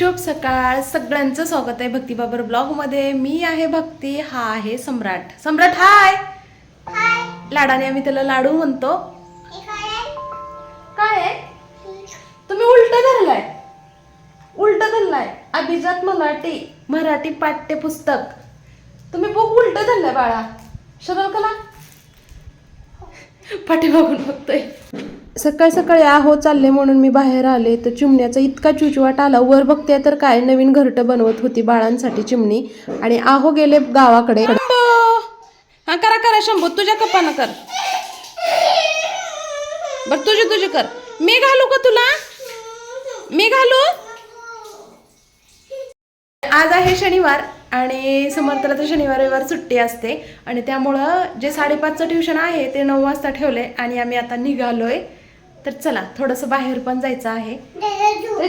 शुभ सकाळ. सगळ्यांचं स्वागत आहे भक्ती बाबर ब्लॉगमध्ये. मी आहे भक्ती हा आहे सम्राट. सम्राट हाय! लाडाने आम्ही त्याला लाडू म्हणतो. काय आहे? तुम्ही उलट धरलाय. उलट धरलाय. अभिजात मराठी मराठी पाठ्यपुस्तक. तुम्ही बुक उलट धरलाय बाळा. शरल कला पाठीमागून बघतोय. सकाळी सकाळी आहो चालले म्हणून मी बाहेर आले. तर चिमण्याचा इतका चुचवाट आला वर बघते तर काय नवीन घरटं बनवत होती बाळांसाठी चिमणी. आणि आहो गेले गावाकडे. हा करा करा शंभू तुझ्या कपानं कर. बर तुझी तुझी कर. मी घालू का तुला? मी घालू? आज आहे शनिवार आणि समर्थला तर शनिवार रविवार सुट्टी असते. आणि त्यामुळं जे साडेपाचचं ट्युशन आहे ते नऊ वाजता ठेवले आणि आम्ही आता निघालोय. तर चला थोडंसं बाहेर पण जायचं आहे.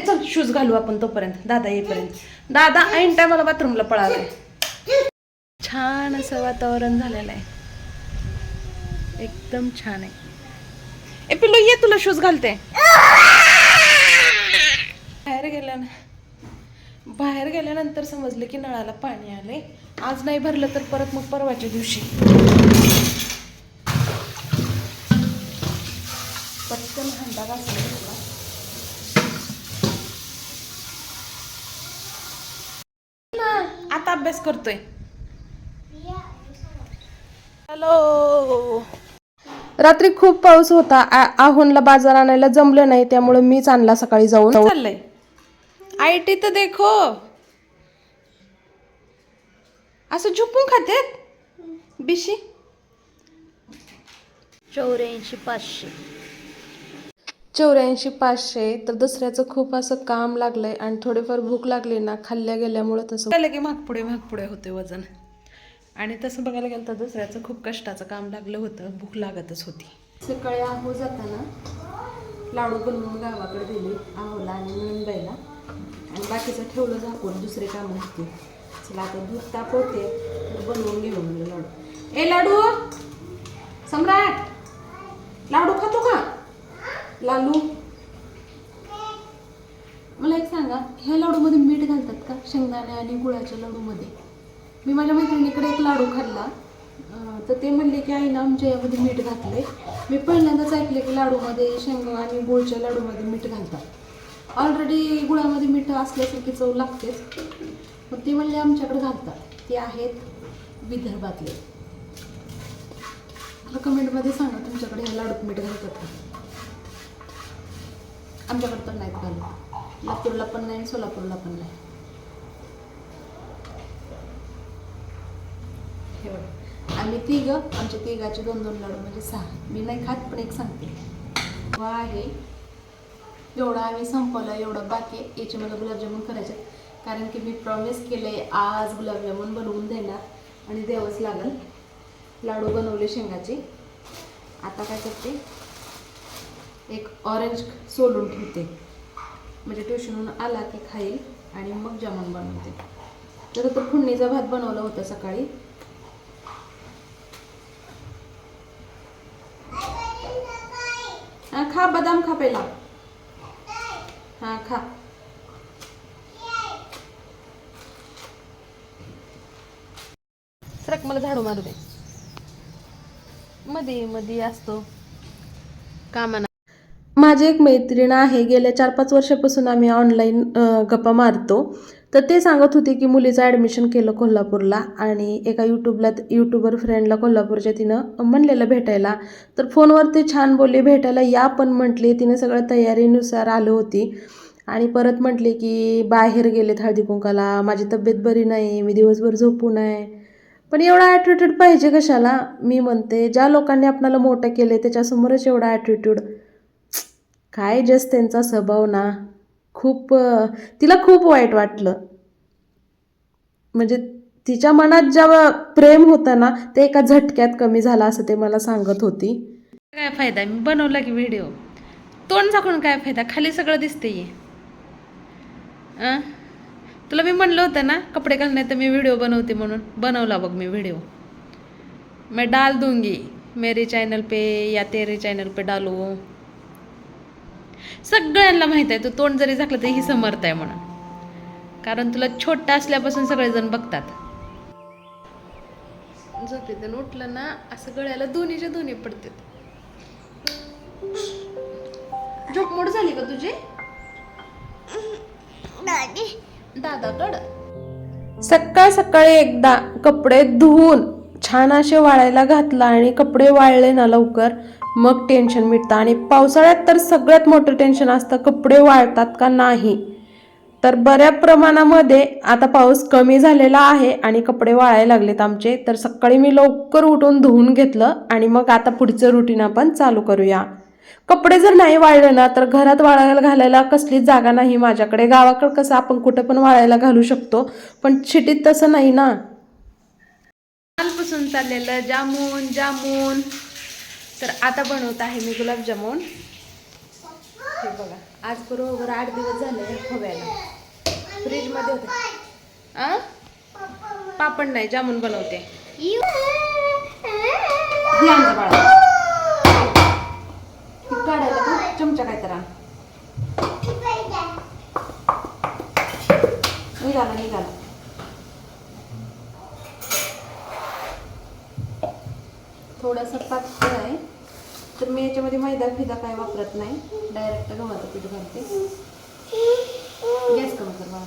चल शूज घालू आपण तोपर्यंत. दादा येईपर्यंत. दादा ऐन टायमाला बाथरूमला पळालाय छान असं वातावरण झालेलं आहे. एकदम छान आहे. ए पिल्लू ये तुला शूज घालते. बाहेर गेल्या बाहेर गेल्यानंतर समजलं की नळाला पाणी आले आज नाही भरलं तर परत मग परवाच्या दिवशी. पटकन हंडा घासला घेतला. आता अभ्यास करतोय. हॅलो. रात्री खूप पाऊस होता. आहोनला बाजार आणायला जमलं नाही त्यामुळे मीच आणला सकाळी जाऊन. चाललंय? आय टी तर देखो. असं झोपून खातेत? बिशी? चौऱ्याऐंशी पाचशे. चौऱ्याऐंशी पाचशे तर दुसऱ्याचं खूप असं काम लागलंय आणि थोडीफार भूक लागली ना खाल्ल्या गेल्यामुळं तसं. झालं की मागपुढे मागपुढे होते वजन. आणि तसं बघायला गेलं तर दुसऱ्याचं खूप कष्टाचं काम लागलं होतं भूक लागतच होती. सकाळी आहो जाताना लाडू बनवून गावाकडे दिले आहोला आणि नंदाईला. आणि बाकीचं ठेवलं झाकून दुसरे कामं होते. चला आता दूध तापवते तर बनवून घेऊन आले लाडू. ए लाडू! सम्राट! लाडू खातो का? लालू. मला एक सांगा ह्या लाडूमध्ये मीठ घालतात का? शेंगदाणे आणि गुळाच्या लाडूमध्ये? मी माझ्या मैत्रिणीकडे एक लाडू खाल्ला. तर ते म्हणले की आईनं आमच्या यामध्ये मीठ घातले मी पहिल्यांदाच ऐकले की लाडूमध्ये शेंग आणि गुळच्या लाडूमध्ये मीठ घालतात. ऑलरेडी गुळामध्ये मीठ असल्यासारखी चव लागतेच. मग ती म्हणले आमच्याकडे घालतात. ते आहेत विदर्भातले. मला कमेंटमध्ये सांगा तुमच्याकडे ह्या लाडूत मीठ घालतात का? आमच्याकडे पण नाही घालत लातूरला पण नाही आणि सोलापूरला पण नाही. हे बघ. आम्ही तिघं आमच्या तिघाचे दोन दोन लाडू म्हणजे सहा. मी नाही खात पण एक सांगते. वा आहे. एवढं आम्ही संपवलं एवढं बाकी आहे. याचे मला गुलाबजामुन करायचे कारण की मी प्रॉमिस केले आज गुलाबजामुन बनवून देणार आणि द्यावंच लागल. लाडू बनवले शेंगाचे. आता काय करते? एक ऑरेंज सोलून ठेवते. म्हणजे ट्युशनहून आला की खाईल आणि मग जामून बनवते. तर तर फोडणीचा भात बनवला होता सकाळी. हा, खा बदाम खा पहिला. हा खा. सरक मला झाडू मारू दे. मध्ये मध्ये असतो. कामाना. माझी एक मैत्रीण आहे गेल्या चार पाच वर्षापासून आम्ही ऑनलाईन गप्पा मारतो. तर ते सांगत होते की मुलीचं ॲडमिशन केलं कोल्हापूरला आणि एका यूट्यूबला यूट्यूबर फ्रेंडला कोल्हापूरच्या तिनं म्हणलेलं भेटायला. तर फोनवर ते छान बोलले भेटायला या पण म्हटले. तिने सगळं तयारीनुसार आलं होती आणि परत म्हटले की बाहेर गेलेत हळदी कुंकाला माझी तब्येत बरी नाही मी दिवसभर झोपू नये. पण एवढा ॲटिट्यूड पाहिजे कशाला? मी म्हणते ज्या लोकांनी आपणाला मोठं केले त्याच्यासमोरच एवढा ॲटिट्यूड काय जस्ट त्यांचा स्वभाव ना खूप तिला खूप वाईट वाटलं. म्हणजे तिच्या मनात जेव्हा प्रेम होतं ना ते एका झटक्यात कमी झालं असं ते मला सांगत होती. काय फायदा? मी बनवला की व्हिडिओ तोंड झाकून काय फायदा? खाली सगळं दिसते तुला मी म्हणलं होतं ना कपडे घालण्यात तर मी व्हिडिओ बनवते म्हणून. बनवला बघ मी व्हिडिओ मैं डाल दूंगी. मेरे चैनल पे या तेरे चैनल पे डालू. सगळ्यांना माहीत आहे तू तोंड जरी झाकलं तरी ही समर्थ आहे म्हणून. कारण तुला छोटा असल्यापासून सगळेजण बघतात. झोपेतून उठलं ना असं गळ्याला दोन्हीच्या दोन्ही पडतात. झोप मोड झाली का तुझी? दादाकड सकाळ सकाळी एकदा कपडे धुवून छान असे वाळायला घातला आणि कपडे वाळले ना लवकर मग टेन्शन मिटतं. आणि पावसाळ्यात तर सगळ्यात मोठं टेन्शन असतं कपडे वाळतात का नाही? तर बऱ्या प्रमाणामध्ये आता पाऊस कमी झालेला आहे आणि कपडे वाळायला लागलेत आमचे. तर सकाळी मी लवकर उठून धुवून घेतलं आणि मग आता पुढचं रुटीन आपण चालू करूया. कपडे जर नाही वाळले ना तर घरात वाळायला घालायला कसलीच जागा नाही माझ्याकडे. गावाकडे कसं आपण कुठं पण वाळायला घालू शकतो पण शिटीत तसं नाही ना. चाललेलं जामून जामून. तर आता बनवत आहे मी गुलाबजामुन हे बघा आज बरोबर आठ दिवस झाले खव्याला. फ्रीजमध्ये होते. आ? पापड नाही जामून बनवते. हे बाळा हे काढायला का चमचा काय तर आण. निघाला निघाला थोडासा पातळ आहे तर मी याच्यामध्ये मैदा फिदा काय वापरत नाही. डायरेक्ट गव्हाचं पीठ घालते गॅस कमी कर मला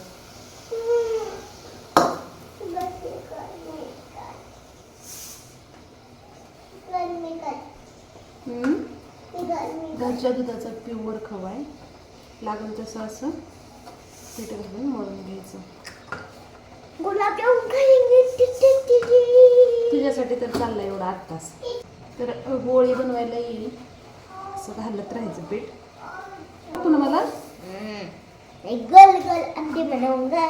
घरच्या दुधाचा प्युअर खवा आहे. लागेल तसं असं. पीठ घालून मळून घ्यायचं. तुझ्यासाठी तर चाललाय एवढा आठ तास तर गोळी बनवायला येईल. असं घालत राहायचं पीठ. पुन्हा मला. गल गल अंडे बनाऊंगे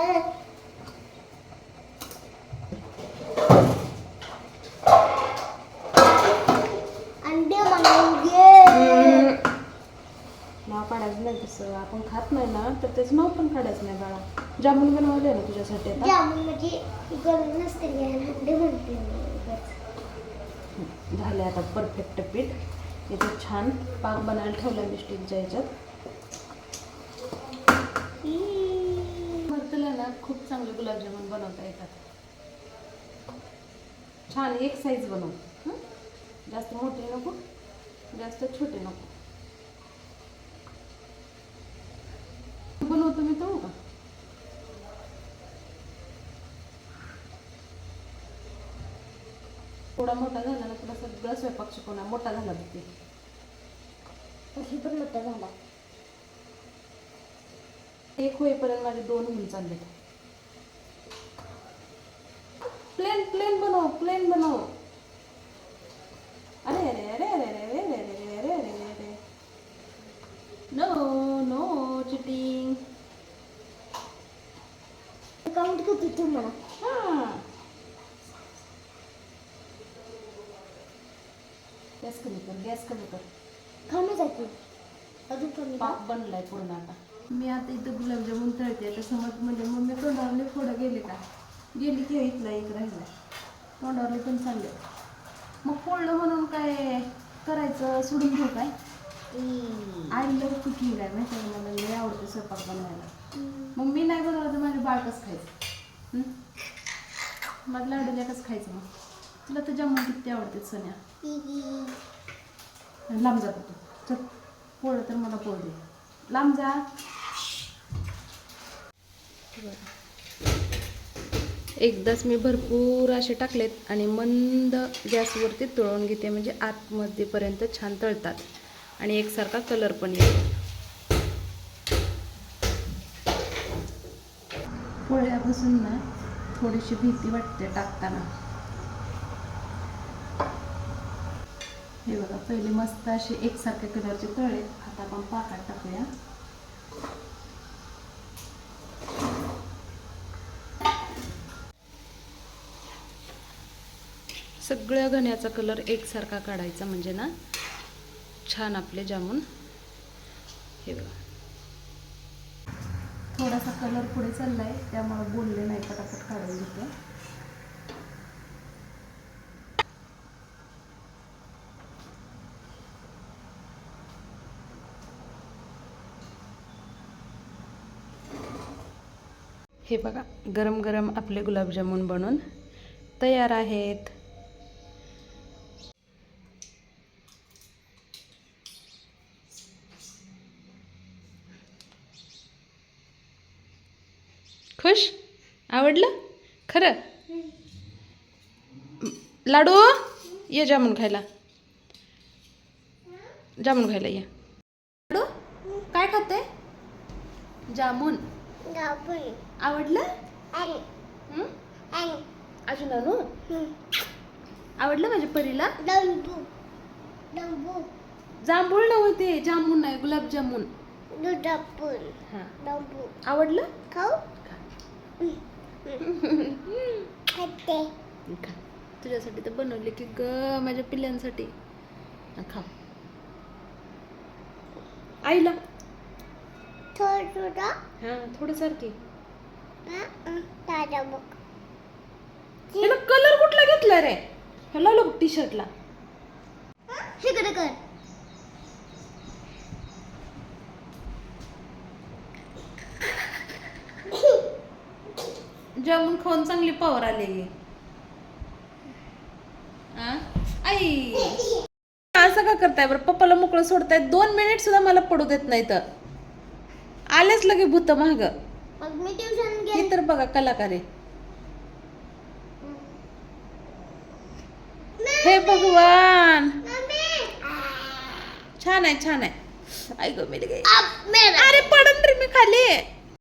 नाव काढायचं नाही तसं. आपण खात नाही ना तर त्याचं नाव पण काढायचं नाही बाळा. जामून बनवले ना तुझ्यासाठी आता? जामुन म्हणजे गल नसते अंडे म्हणते. झाले आता परफेक्ट पीठ. इथे छान पाक बनायला ठेवला मी स्टीलच्या ह्याच्यात ई. ना खूप चांगले गुलाबजामुन बनवता येतात. छान एक साईज बनव जास्त मोठे नको जास्त छोटे नको बनवतो मी तो का थोडा मोठा झाला ना तुला सगळं स्वयंपाक शिकवणार मोठा झाला तर ते कशी पण मोठा झाला एक होईपर्यंत माझे दोन होऊन चालले प्लेन प्लेन बनव प्लेन बनव अरे अरे अरे अरे अरे अरे अरे अरे अरे अरे अरे नो नो चिटिंग काउंट करते तू मला हां गॅस कमी कर गॅस कमी कर. कमी जाते अजून कमी पाक बनलाय पूर्ण आता. मी आता इथं गुलाबजामुन तळते तर समज म्हणजे मम्मी तोंडावरले फोडं गेले का? गेली की इथला एक राहिला तोंडावरले पण चालले. मग फोडलं म्हणून काय करायचं? सोडून घेऊ काय? आय लव्ह कुकिंग आहे माहिती आहे? मला लय आवडतं स्वयंपाक बनवायला. मग मी नाही बनवलं तर माझे बाळ कसं खायचं? हं? माझं लाडूल्या कसं खायचं मग? तुला तर जामून किती आवडते सोन्या? लांब जा तू. चल पोळं तर मला पोळ दे. लांब जा. एकदाच मी भरपूर असे टाकलेत आणि मंद गॅसवरती तळून घेते म्हणजे आतमध्येपर्यंत छान तळतात. आणि एकसारखा कलर पण येतो. पोळ्यापासून ना थोडीशी भीती वाटते टाकताना. हे बघा पहिले मस्त असे एकसारख्या कलरचे तळे आता आपण पाकात टाकूया. सगळ्या घण्याचा कलर एकसारखा काढायचा म्हणजे ना छान आपले जामून. हे बघा. थोडासा कलर पुढे चाललाय त्यामुळे बोलले नाही पटापट काढून घेते. हे बघा गरम गरम आपले गुलाबजामुन बनून तयार आहेत. खुश? आवडलं? खरं? लाडू? ये जामून खायला. जामून खायला ये. लाडू? काय खाते जामून. जामुन आवडलं? अजून हं. आवडलं माझ्या परीला? डंबू डंबू जांभूळ नव्हते जामून नाही गुलाबजामुन. हां. आवडलं? खाऊ? तुझ्यासाठी तर बनवले की ग माझ्या पिल्ल्यांसाठी. हा, खा. आईला. थोडं थोडं. हा थोडं सारखी. ताजा बघ ह्याला कलर कुठला घेतला रे? ह्याला लोक टी शर्टला इकडे कर. जामून खाऊन चांगली पॉवर आलेली? आई. असं का करताय बरं? पप्पाला मोकळं सोडताय. दोन मिनिट सुद्धा मला पडू देत नाही तर आलेच लगे भूत महाग मग मी ट्युशन हे तर बघा कलाकार आहे. हे भगवान! छान आहे छान आहे. ऐक मी अरे पडन रे मी खाली